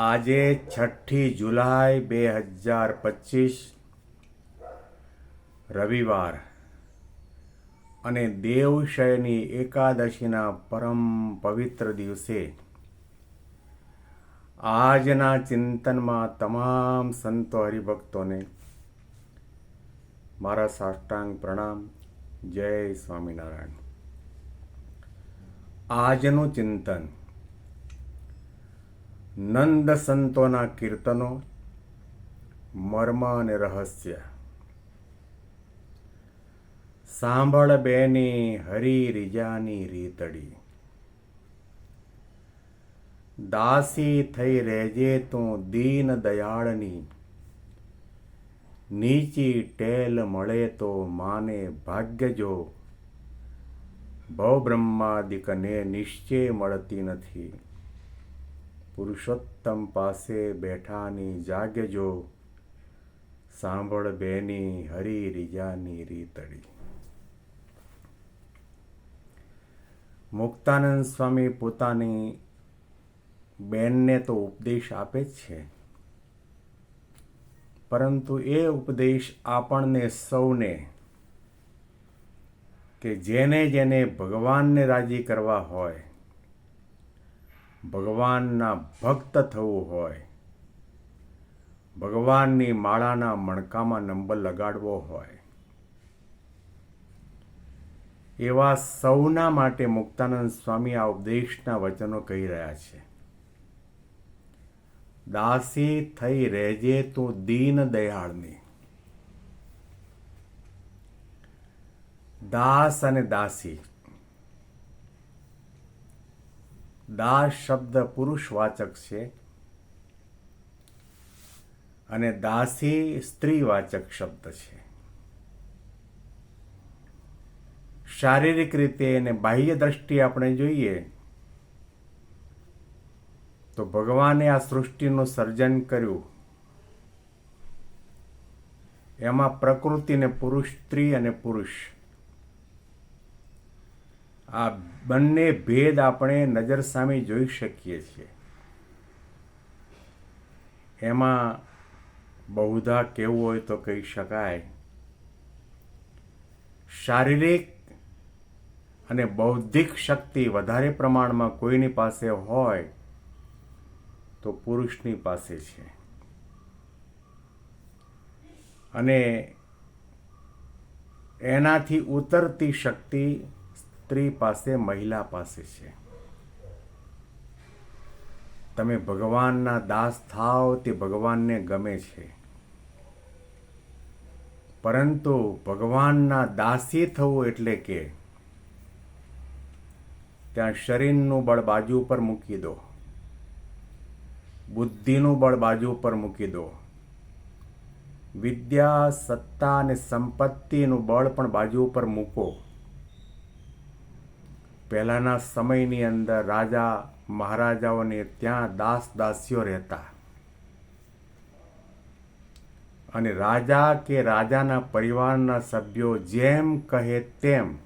આજે છઠ્ઠી જુલાઈ બે હજાર પચીસ, રવિવાર. અને દેવશયની એકાદશીના પરમ પવિત્ર દિવસે આજના ચિંતનમાં તમામ સંતો હરિભક્તોને મારા સાષ્ટાંગ પ્રણામ. જય સ્વામિનારાયણ. આજનું ચિંતન નંદ સંતોના કીર્તનો, મર્મ અને રહસ્ય. સાંભળ બેની હરી રીજાની રીતડી. દાસી થઈ રહેજે તું દીન દયાળની. નીચી ટેલ મળે તો માને ભાગ્ય જો. ભવ બ્રહ્માદિકને નિશ્ચય મળતી નથી. પુરુષોત્તમ પાસે બેઠાની જાગજો સાંભળ બેની હરી રીજાની રીતડી. મુક્તાનંદ સ્વામી પોતાની બેનને તો ઉપદેશ આપે જ છે. પરંતુ એ ઉપદેશ આપણને સૌને કે જેને જેને ભગવાનને રાજી કરવા હોય ભગવાનના ભક્ત થવું હોય, ભગવાનની માળાના મણકામાં નંબર લગાડવો હોય, એવા સૌના માટે મુક્તાનંદ સ્વામી આ ઉપદેશના વચનો કહી રહ્યા છે. દાસી થઈ રહેજે તું દીન દયાળની. દાસ અને દાસી દાસ શબ્દ પુરુષવાચક છે અને દાસી સ્ત્રીવાચક શબ્દ છે. શારીરિક રીતે અને બાહ્ય દ્રષ્ટિએ આપણે જોઈએ તો ભગવાને આ સૃષ્ટિનું સર્જન કર્યું. એમાં પ્રકૃતિને પુરુષ, સ્ત્રી અને પુરુષ આ બંને ભેદ આપણે નજર સામે જોઈ શકીએ છીએ. એમાં બહુધા કેવું હોય તો કહી શકાય. શારીરિક અને બૌદ્ધિક શક્તિ વધારે પ્રમાણમાં કોઈની પાસે હોય તો પુરુષની પાસે છે. અને એનાથી ઉતરતી શક્તિ સ્ત્રી પાસે, મહિલા પાસે છે. તમે ભગવાનના દાસ થાવ તે ભગવાનને ગમે છે. પરંતુ ભગવાનના દાસી થવું એટલે કે ત્યાં શરીરનું બળ બાજુ પર મૂકી દો. બુદ્ધિનું બળ બાજુ પર મૂકી દો. વિદ્યા, સત્તા અને સંપત્તિનું બળ પણ બાજુ ઉપર મૂકો. પહેલાના સમયની અંદર રાજા મહારાજાઓને ત્યાં દાસ દાસીઓ રહેતા. અને રાજા કે રાજાના પરિવારના સભ્યો જેમ કહે તેમ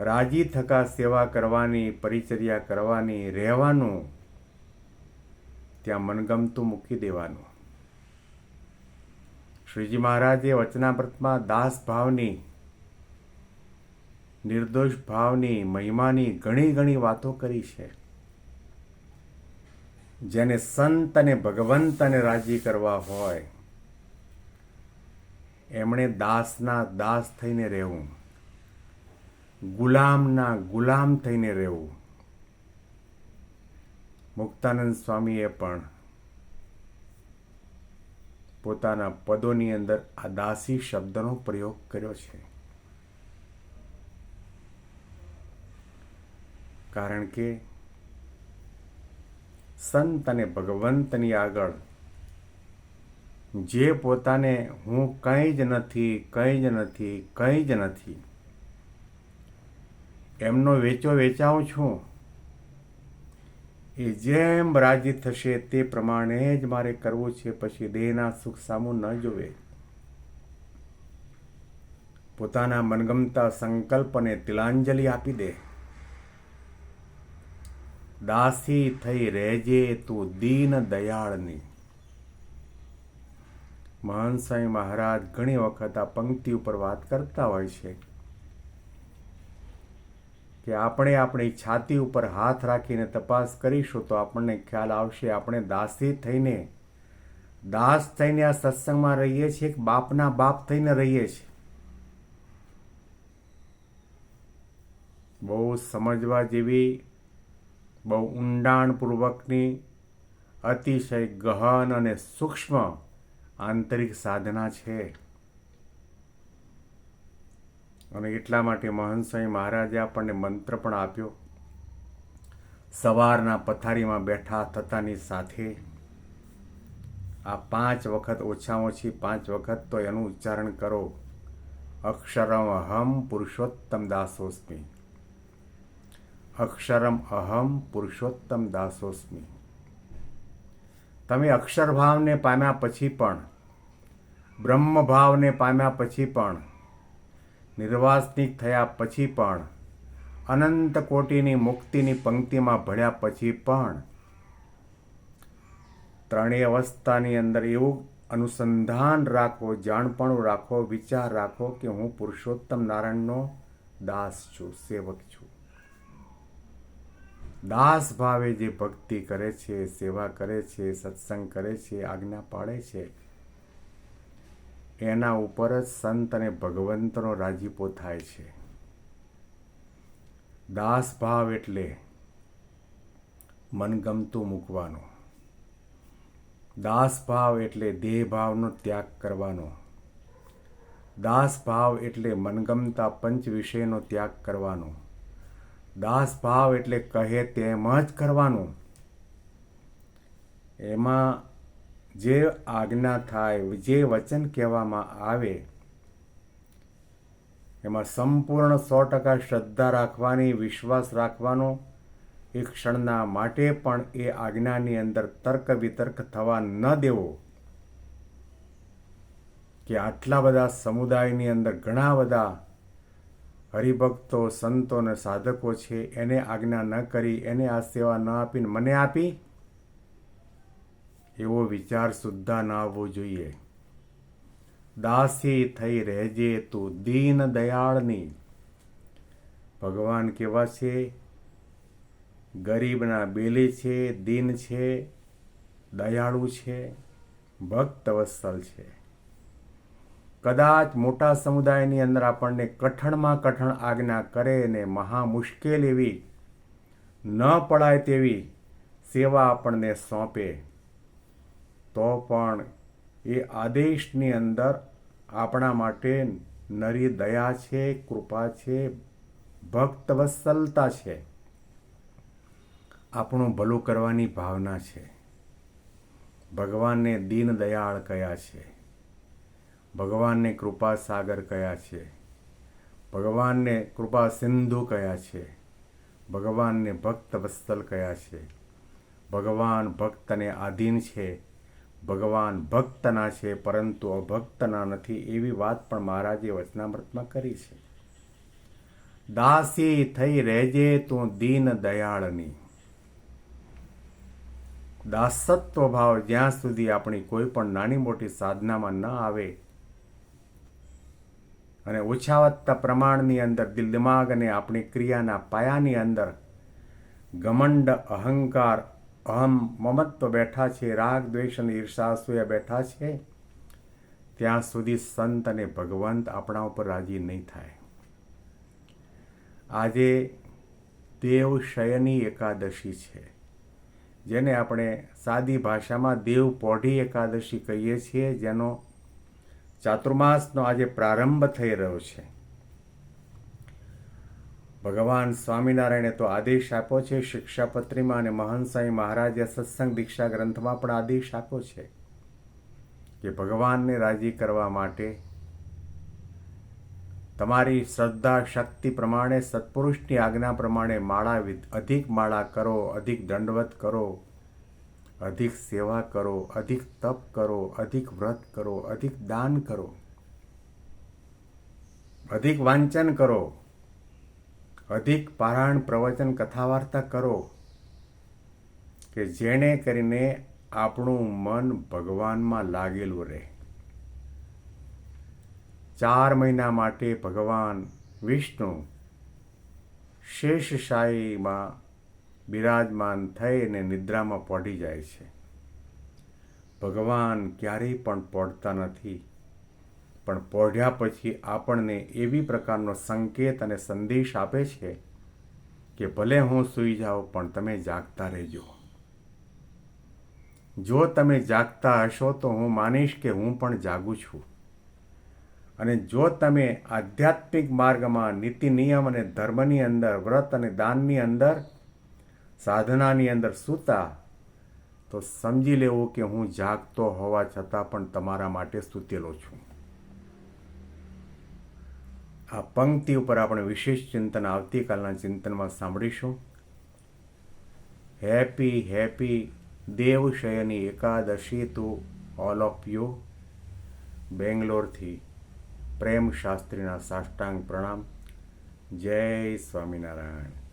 રાજી થકા સેવા કરવાની, પરિચર્યા કરવાની, રહેવાનું ત્યાં મનગમતું મૂકી દેવાનું. શ્રીજી મહારાજે વચનામૃતમાં દાસ ભાવની નિર્દોષ ભાવની, મહિમાની ઘણી ઘણી વાતો કરી છે. જેને સંત અને ભગવંતને રાજી કરવા હોય, એમણે દાસના દાસ થઈને રહેવું, ગુલામના ગુલામ થઈને રહેવું. મુક્તાનંદ સ્વામીએ પણ પોતાના પદોની અંદર આ દાસી શબ્દનો પ્રયોગ કર્યો છે. કારણ કે સંત અને ભગવંતની આગળ જે પોતાને હું કંઈ જ નથી, કંઈ જ નથી, કંઈ જ નથી, એમનો વેચો વેચાઉં છું. એ જેમ રાજી થશે તે પ્રમાણે જ મારે કરવું છે. પછી દેહના સુખ સામું ન જોવે. પોતાના મનગમતા સંકલ્પને તિલાંજલિ આપી દે. દાસી થઈ રહેજે તું દીન દયાળની. મહાન મહારાજ ઘણી વખત આ પંક્તિ ઉપર વાત કરતા હોય છે કે આપણે આપણી છાતી ઉપર હાથ રાખીને તપાસ કરીશું તો આપણને ખ્યાલ આવશે આપણે દાસી થઈને, દાસ થઈને આ સત્સંગમાં રહીએ છીએ કે બાપના બાપ થઈને રહીએ છીએ? બહુ સમજવા જેવી બહુ ઊંડાણપૂર્વકની, અતિશય ગહન અને સૂક્ષ્મ આંતરિક સાધના છે. અને એટલા માટે મહંસાઈ મહારાજે આપણને મંત્ર પણ આપ્યો. સવારના પથારીમાં બેઠા થતાની સાથે આ પાંચ વખત ઓછામાં ઓછી પાંચ વખત તો એનું ઉચ્ચારણ કરો. અક્ષરમ અહમ પુરુષોત્તમ દાસોસ્મી. અક્ષરમ અહમ પુરુષોત્તમ દાસોસ્મી તમે અક્ષરભાવને પામ્યા પછી પણ, બ્રહ્મભાવને પામ્યા પછી પણ, નિર્વાસનિક થયા પછી પણ, અનંત કોટીની મુક્તિની પંક્તિમાં ભળ્યા પછી પણ, ત્રણેય અવસ્થાની અંદર એવું અનુસંધાન રાખો, જાણપણું રાખો, વિચાર રાખો કે હું પુરુષોત્તમ નારાયણનો દાસ છું, સેવક છું. દાસ ભાવે જે ભક્તિ કરે છે, સેવા કરે છે, સત્સંગ કરે છે, આજ્ઞા પાળે છે. એના ઉપર જ સંત અને ભગવંતનો રાજીપો થાય છે. દાસ ભાવ એટલે મનગમતું મૂકવાનો. દાસ ભાવ એટલે દેહ ભાવનો ત્યાગ કરવાનો. દાસ ભાવ એટલે મનગમતા પંચ વિષયનો ત્યાગ કરવાનો. દાસ ભાવ એટલે કહે તેમ જ કરવાનું. એમાં જે આજ્ઞા થાય, જે વચન કહેવામાં આવે, એમાં સંપૂર્ણ સો ટકા શ્રદ્ધા રાખવાની, વિશ્વાસ રાખવાનો એક ક્ષણના માટે પણ એ આજ્ઞાની અંદર તર્ક વિતર્ક થવા ન દેવો. કે આટલા બધા સમુદાયની અંદર ઘણા બધા હરિભક્તો, સંતો અને સાધકો છે, એને આજ્ઞા ન કરી, એને આ સેવા ન આપીને મને આપી? એવો વિચાર સુદ્ધા ન આવવો જોઈએ. દાસી થઈ રહેજે તું દીન દયાળની. ભગવાન કેવા છે? ગરીબના બેલી છે, દીન છે, દયાળુ છે, ભક્ત વત્સલ છે. કદાચ મોટા સમુદાયની અંદર આપણને કઠણમાં કઠણ આજ્ઞા કરે ને મહા મુશ્કેલ એવી ન પડાય તેવી સેવા આપણને સોંપે. તો પણ એ આદેશની અંદર આપણા માટે નરી દયા છે, કૃપા છે, ભક્ત વત્સલતા છે. આપણું ભલું કરવાની ભાવના છે. ભગવાનને દીન દયાળ કયા છે. ભગવાનને કૃપા સાગર કયા છે? ભગવાનને કૃપા સિંધુ કયા છે? ભગવાનને ભક્ત વત્સલ કયા છે? ભગવાન ભક્તને આધીન છે? ભગવાન ભક્તના છે, પરંતુ અભક્તના નથી એવી વાત પણ મહારાજે વચનામૃતમાં કરી છે. દાસી થઈ રહેજે તું દીન દયાળની. દાસત્વ ભાવ જ્યાં સુધી આપણી કોઈ પણ નાની મોટી સાધનામાં ન આવે અને ઓછા વધતા પ્રમાણની અંદર દિલ દિમાગ અને આપણી ક્રિયાના પાયાની અંદર ઘમંડ, અહંકાર, અહમ, મમત્વ બેઠા છે, રાગ, દ્વેષ અને ઈર્ષાસુયા બેઠા છે, ત્યાં સુધી સંત અને ભગવંત આપણા ઉપર રાજી નહીં થાય. આજે દેવ શયની એકાદશી છે, જેને આપણે સાદી ભાષામાં દેવ પોઢી એકાદશી કહીએ છીએ, જેનો ચાતુર્માસનો આજે પ્રારંભ થઈ રહ્યો છે. ભગવાન સ્વામિનારાયણે તો આદેશ આપ્યો છે, શિક્ષાપત્રીમાં અને મહંસાઈ મહારાજે સત્સંગ દીક્ષા ગ્રંથમાં પણ આદેશ આપ્યો છે કે ભગવાનને રાજી કરવા માટે તમારી શ્રદ્ધા શક્તિ પ્રમાણે સત્પુરુષની આજ્ઞા પ્રમાણે માળા અધિક માળા કરો, અધિક દંડવત કરો અધિક સેવા કરો, અધિક તપ કરો, અધિક વ્રત કરો, અધિક દાન કરો. અધિક વાંચન કરો. અધિક પારાયણ પ્રવચન કથા વાર્તા કરો કે જેણે કરીને આપણું મન ભગવાનમાં લાગેલું રહે. ચાર મહિના માટે ભગવાન વિષ્ણુ શેષશાહીમાં બિરાજમાન થઈને નિદ્રામાં પડી જાય છે. ભગવાન ક્યારેય પણ પડતા નથી. પણ પોઢ્યા પછી આપણને એવી પ્રકારનો સંકેત અને સંદેશ આપે છે કે ભલે હું સૂઈ જાઉં, પણ તમે જાગતા રહેજો. જો તમે જાગતા હશો, તો હું માનીશ કે હું પણ જાગું છું. અને જો તમે આધ્યાત્મિક માર્ગમાં નીતિ નિયમ અને ધર્મની અંદર, વ્રત અને દાનની અંદર સાધનાની અંદર સૂતા, તો સમજી લેવું કે હું જાગતો હોવા છતાં પણ તમારા માટે સૂતેલો છું. આ પંક્તિ ઉપર આપણે વિશેષ ચિંતન આવતીકાલના ચિંતનમાં સાંભળીશું. Happy happy Devshayani Ekadashi to all of you. બેંગ્લોરથી Prem શાસ્ત્રીના સાષ્ટાંગ પ્રણામ. જય સ્વામિનારાયણ.